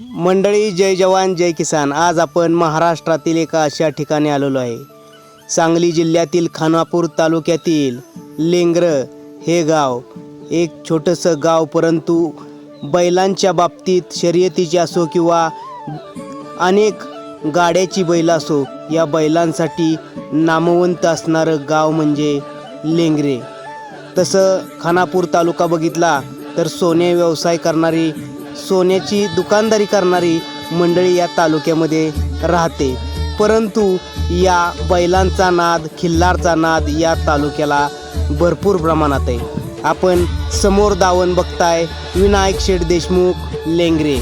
मंडळी जय जवान जय किसान. आज आपण महाराष्ट्रातील एका अशा ठिकाणी आलेलो आहे. सांगली जिल्ह्यातील खानापूर तालुक्यातील लेंगर हे गाव एक छोटंसं गाव परंतु बैलांच्या बाबतीत शर्यतीची असो किंवा अनेक गाड्याची बैल असो या बैलांसाठी नामवंत असणारं गाव म्हणजे लेंगरे. तसं खानापूर तालुका बघितला तर सोने व्यवसाय करणारी सोन्याची दुकानदारी करणारी मंडळी या तालुक्यामध्ये राहते. परंतु या बैलांचा नाद खिल्लारचा नाद या तालुक्याला भरपूर प्रमाणात आहे. आपण समोर दावण बघताय विनायक शेठ देशमुख लेंगरे.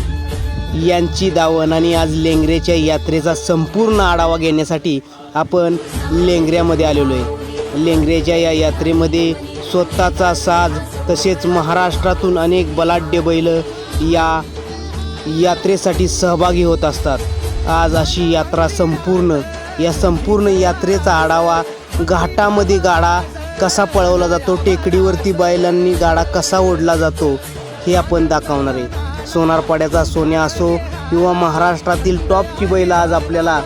यांची दावण आणि आज लेंगरेच्या यात्रेचा संपूर्ण आढावा घेण्यासाठी आपण लेंगऱ्यामध्ये आलेलो आहे. लेंगरेच्या या यात्रेमध्ये स्वतःचा साज तसेच महाराष्ट्रातून अनेक बलाढ्य बैल या यात्रेसाठी सहभागी होत असतात. आज अशी यात्रा संपूर्ण या संपूर्ण यात्रेचा आढावा घाटामध्ये गाडा कसा पळवला जातो टेकडीवरती बैलांनी गाडा कसा ओढला जातो हे आपण दाखवणार आहे. सोनारपाड्याचा सोन्या असो किंवा महाराष्ट्रातील टॉपची बैल आज आपल्याला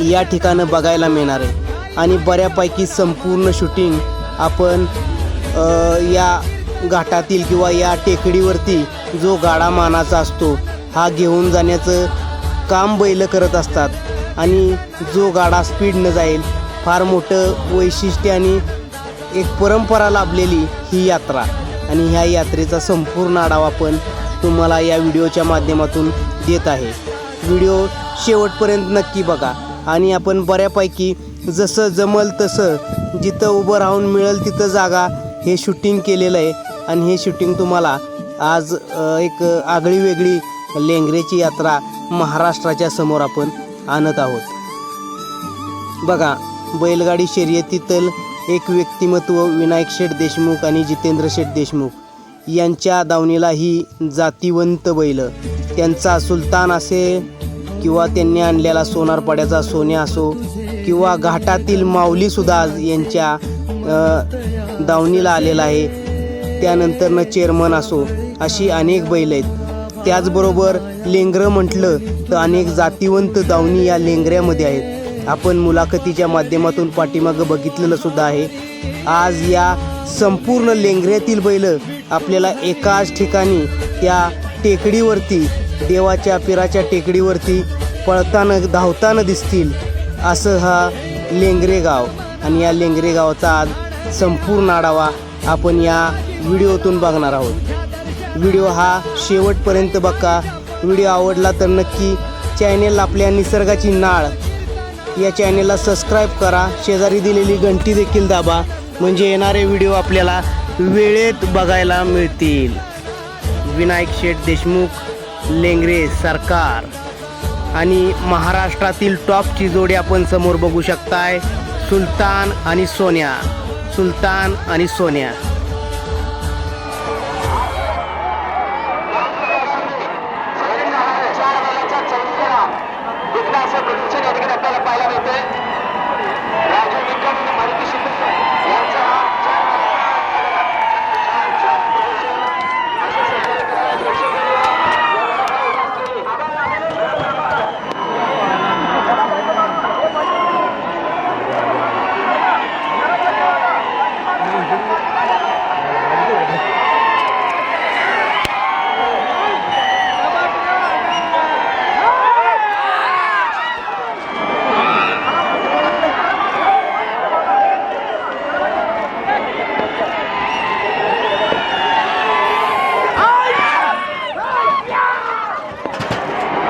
या ठिकाणं बघायला मिळणार आहे. आणि बऱ्यापैकी संपूर्ण शूटिंग आपण या घाटातील किंवा या टेकडीवरती जो गाडा मानाचा असतो हा घेऊन जाण्याचं काम बैल करत असतात. आणि जो गाडा स्पीडनं जाईल फार मोठं वैशिष्ट्य आणि एक परंपरा लाभलेली ही यात्रा. आणि ह्या यात्रेचा संपूर्ण आढावा आपण तुम्हाला या व्हिडिओच्या माध्यमातून देत आहे. व्हिडिओ शेवटपर्यंत नक्की बघा. आणि आपण बऱ्यापैकी जसं जमल तसं जिथं उभं राहून मिळेल तिथं जागा हे शूटिंग केलेलं आहे. आणि हे शूटिंग तुम्हाला आज एक आगळी वेगळी लेंगरेची यात्रा महाराष्ट्राच्या समोर आपण आणत आहोत. बघा बैलगाडी शर्यतीतल एक व्यक्तिमत्व विनायक शेठ देशमुख आणि जितेंद्र शेठ देशमुख यांच्या दावणीला ही जातीवंत बैल. त्यांचा सुलतान असे किंवा त्यांनी आणलेला सोनारपाड्याचा सोन्या असो किंवा घाटातील माऊलीसुद्धा आज यांच्या दावणीला आलेला आहे. त्यानंतरनं चेअरमन असो अशी अनेक बैल आहेत. त्याचबरोबर लेंगरं म्हटलं तर अनेक जातीवंत दावणी या लेंगऱ्यामध्ये आहेत. आपण मुलाखतीच्या माध्यमातून पाठीमागं बघितलेलं सुद्धा आहे. आज या संपूर्ण लेंगऱ्यातील बैल आपल्याला एकाच ठिकाणी त्या टेकडीवरती देवाच्या पिराच्या टेकडीवरती पळताना धावताना दिसतील. असं हा लेंगरे गाव. आणि या लेंगरे गावाचा आज संपूर्ण आढावा आपण या व्हिडिओतून बघणार आहोत. व्हिडिओ हा शेवटपर्यंत बघा. व्हिडिओ आवडला तर नक्की चॅनेल आपल्या निसर्गाची नाळ. या चॅनेलला सबस्क्राईब करा. शेजारी दिलेली घंटी देखील दाबा. म्हणजे येणारे व्हिडिओ आपल्याला वेळेत बघायला मिळतील. विनायक शेठ देशमुख लेंगरे सरकार आणि महाराष्ट्रातील टॉपची जोडी आपण समोर बघू शकताय. सुलतान आणि सोन्या. सुलतान आणि सोन्या. पाहायला मिळते राजू निकम मारुती शिंदे यांचा हा चार छान छान प्रदर्शन अशा सरकारकडे प्रेक्षणीय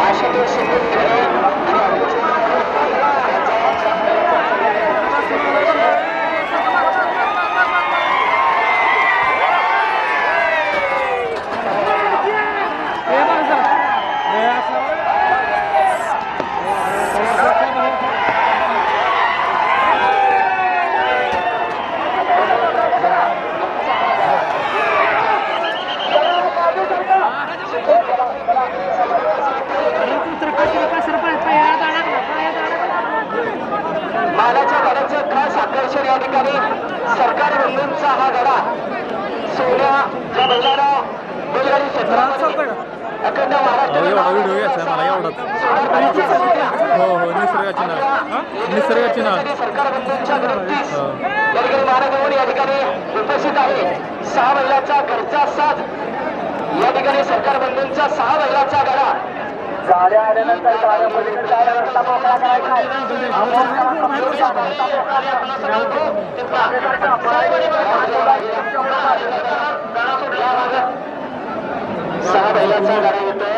आशुतोष शिंदे आणि अर्जुन मालाच्या गाड्याचं खास आकर्षण या ठिकाणी सरकार बंधूंचा हा गाडा सोन्या या बैलाला बैलगाडी क्षेत्रामध्ये अखंड महाराष्ट्र मला एवढाच. हो हो निसर्गाची नाव. निसर्गाची नाव. सरकार बंधूंच्या विनंतीस या ठिकाणी महाराजांवर या ठिकाणी उपस्थित आहे. सहा महिलाचा घरचा साज. या ठिकाणी सरकार बंधूंचा सहा महिलाचा गाडा गाड्या आल्यानंतर गाड्या पलीकडे जायला रस्ता मोकळा करायचा आहे. सहा महिलाचा गाडा येतोय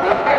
Okay.